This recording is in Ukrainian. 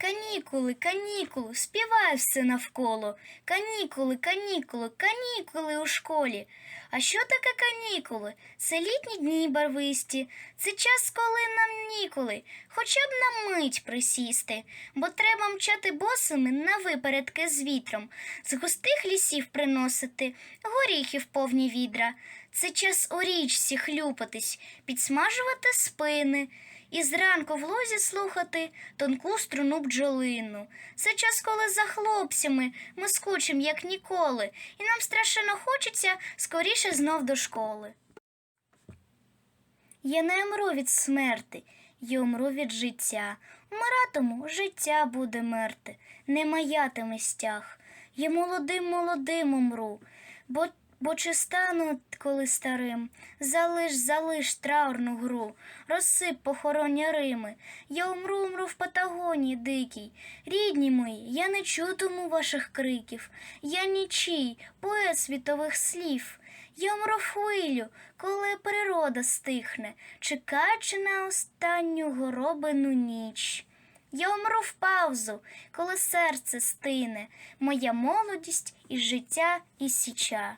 Канікули, канікули, співай все навколо. Канікули, канікули, канікули у школі. А що таке канікули? Це літні дні барвисті, це час, коли нам ніколи, хоча б на мить присісти, бо треба мчати босими на випередки з вітром, з густих лісів приносити, горіхів повні відра. Це час у річці хлюпатись, підсмажувати спини. І зранку в лозі слухати тонку струну бджолину. Це час, коли за хлопцями ми скучим, як ніколи, і нам страшенно хочеться скоріше знов до школи. Я не умру від смерти, я умру від життя. Вмиратиму життя буде мерти, не маятиме стяг. Я молодим, молодим умру, бо, бо чи стану коли старим, залиш, залиш траурну гру, розсип похороння Рими. Я умру, умру в Патагонії дикій. Рідні мої, я не чутиму ваших криків, я нічий, поет світових слів. Я умру хвилю, коли природа стихне, чекаючи на останню горобину ніч. Я умру в паузу, коли серце стине, моя молодість і життя і січа.